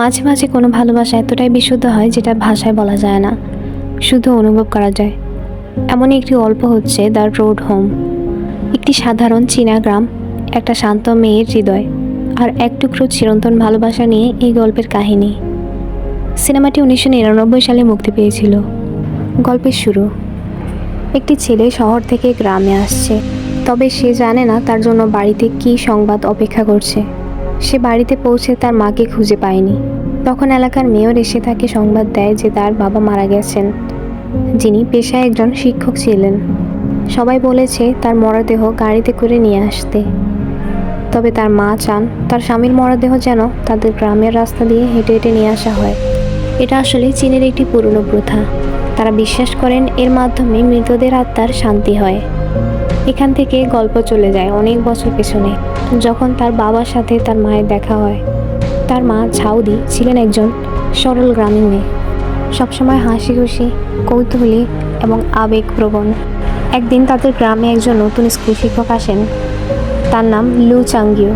মাঝে মাঝে কোনো ভালোবাসা এতটাই বিশুদ্ধ হয় যেটা ভাষায় বলা যায় না শুধু অনুভব করা যায়। এমনই একটি গল্প হচ্ছে দ্য রোড হোম। একটি সাধারণ চীনা গ্রাম, একটা শান্ত মেয়ের হৃদয়, আর এক টুকরো চিরন্তন ভালোবাসা নিয়ে এই গল্পের কাহিনী। সিনেমাটি উনিশশো নিরানব্বই সালে মুক্তি পেয়েছিল। গল্পের শুরু। একটি ছেলে শহর থেকে গ্রামে আসছে, তবে সে জানে না তার জন্য বাড়িতে কী সংবাদ অপেক্ষা করছে। সে বাড়িতে পৌঁছে তার মাকে খুঁজে পায়নি। তখন এলাকার মেয়র এসে তাকে সংবাদ দেয় যে তার বাবা মারা গেছেন, যিনি পেশায় একজন শিক্ষক ছিলেন। সবাই বলেছে তার মরদেহ গাড়িতে করে নিয়ে আসতে। তবে তার মা চান তার স্বামীর মরদেহ যেন তাদের গ্রামের রাস্তা দিয়ে হেঁটে হেঁটে নিয়ে আসা হয়। এটা আসলে চীনের একটি পুরনো প্রথা। তারা বিশ্বাস করেন এর মাধ্যমে মৃতদের আত্মার শান্তি হয়। এখান থেকে গল্প চলে যায় অনেক বছর পেছনে। যখন তার বাবার সাথে তার মায়ের দেখা হয়, তার মা ঝাউদি ছিলেন একজন সরল গ্রামীণ মেয়ে। সবসময় হাসি খুশি, কৌতূহলী এবং আবেগপ্রবণ। একদিন তাদের গ্রামে একজন নতুন স্কুল শিক্ষক আসেন, তার নাম লু চাঙ্গিও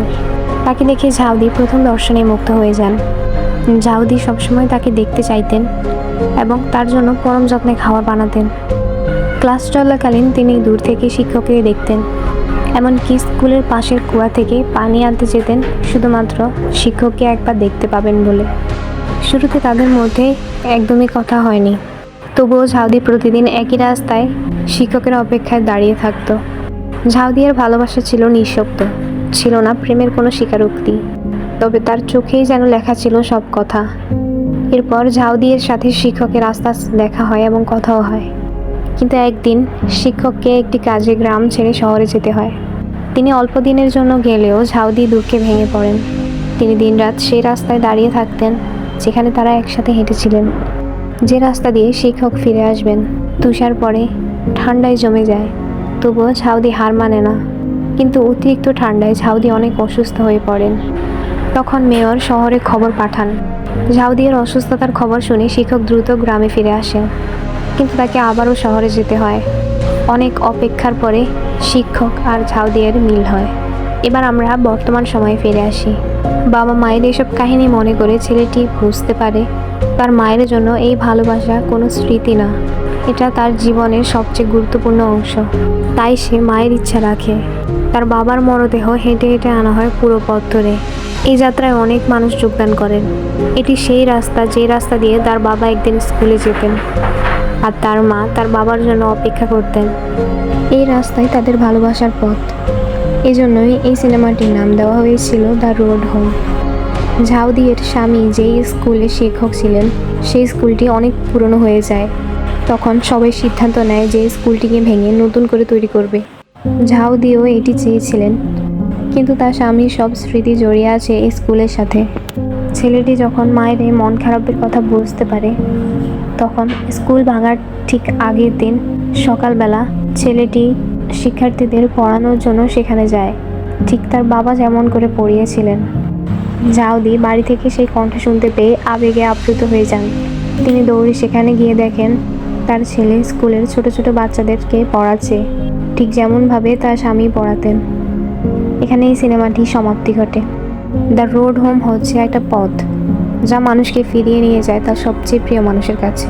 তাকে দেখে ঝাউদি প্রথম দর্শনে মুগ্ধ হয়ে যান। ঝাউদি সবসময় তাকে দেখতে চাইতেন এবং তার জন্য পরম যত্নে খাবার বানাতেন। ক্লাস চলাকালীন তিনি দূর থেকে শিক্ষককে দেখতেন, এমনকি স্কুলের পাশের কুয়া থেকে পানি আনতে যেতেন, শুধুমাত্র শিক্ষককে একবার দেখতে পাবেন বলে। শুরুতে তাদের মধ্যে একদমই কথা হয়নি। তবুও ঝাউদি প্রতিদিন একই রাস্তায় শিক্ষকের অপেক্ষায় দাঁড়িয়ে থাকত। ঝাউদিয়ার ভালোবাসা ছিল নিঃশব্দ, ছিল না প্রেমের কোনো স্বীকারোক্তি, তবে তার চোখেই যেন লেখা ছিল সব কথা। এরপর ঝাউদিয়ের সাথে শিক্ষকের আস্তে আস্তে দেখা হয় এবং কথাও হয়। কিন্তু একদিন শিক্ষককে একটি কাজে গ্রাম ছেড়ে শহরে যেতে হয়। তিনি অল্প দিনের জন্য গেলেও ঝাউদি দুঃখে ভেঙে পড়েন। তিনি দিনরাত সেই রাস্তায় দাঁড়িয়ে থাকতেন, যেখানে তারা একসাথে হেঁটেছিলেন। যে রাস্তা দিয়ে শিক্ষক ফিরে আসবেন, তুষার পরে ঠান্ডায় জমে যায়, তবুও ঝাউদি হার মানে না। কিন্তু অতিরিক্ত ঠান্ডায় ঝাউদি অনেক অসুস্থ হয়ে পড়েন। তখন মেয়র শহরে খবর পাঠান। ঝাউদিয়ার অসুস্থতার খবর শুনে শিক্ষক দ্রুত গ্রামে ফিরে আসেন। কিন্তু তাকে আবারও শহরে যেতে হয়। অনেক অপেক্ষার পরে শিক্ষক আর ঝাউদিয়ার মিল হয়। এবার আমরা বর্তমান সময়ে ফিরে আসি। বাবা মায়ের এসব কাহিনী মনে করে ছেলেটি বুঝতে পারে তার মায়ের জন্য এই ভালোবাসা কোনো স্মৃতি না। এটা তার জীবনের সবচেয়ে গুরুত্বপূর্ণ অংশ। তাই সে মায়ের ইচ্ছা রাখে। তার বাবার মরদেহ হেঁটে হেঁটে আনা হয় পুরো পথ ধরে। এই যাত্রায় অনেক মানুষ যোগদান করেন। এটি সেই রাস্তা যে রাস্তা দিয়ে তার বাবা একদিন স্কুলে যেতেন। আর তার মা তার বাবার জন্য অপেক্ষা করতেন। এই রাস্তায় তাদের ভালোবাসার পথ। এজন্যই এই সিনেমাটির নাম দেওয়া হয়েছিল দ্য রোড হোম। ঝাউদিয়ের স্বামী যেই স্কুলে শিক্ষক ছিলেন, সেই স্কুলটি অনেক পুরনো হয়ে যায়। তখন সবাই সিদ্ধান্ত নেয় যে স্কুলটিকে ভেঙে নতুন করে তৈরি করবে। ঝাউদিও এটি চেয়েছিলেন, কিন্তু তার স্বামীর সব স্মৃতি জড়িয়ে আছে এই স্কুলের সাথে। ছেলেটি যখন মায়ের মন খারাপের কথা বুঝতে পারে তখন স্কুল ভাঙার ঠিক আগের দিন সকালবেলা ছেলেটি শিক্ষার্থীদের পড়ানোর জন্য সেখানে যায়। ঠিক তার বাবা যেমন করে পড়িয়েছিলেন। জাউদি বাড়ি থেকে সেই কণ্ঠ শুনতে পেয়ে আবেগে আপ্লুত হয়ে যান। তিনি দৌড়ে সেখানে গিয়ে দেখেন, তার ছেলে স্কুলের ছোট ছোট বাচ্চাদেরকে পড়াচ্ছে। ঠিক যেমনভাবে তার স্বামী পড়াতেন। এখানে এই সিনেমাটি সমাপ্তি ঘটে। দ্য রোড হোম হচ্ছে একটা পথ। যা মানুষকে ফিরিয়ে নিয়ে যায় তার সবচেয়ে প্রিয় মানুষের কাছে।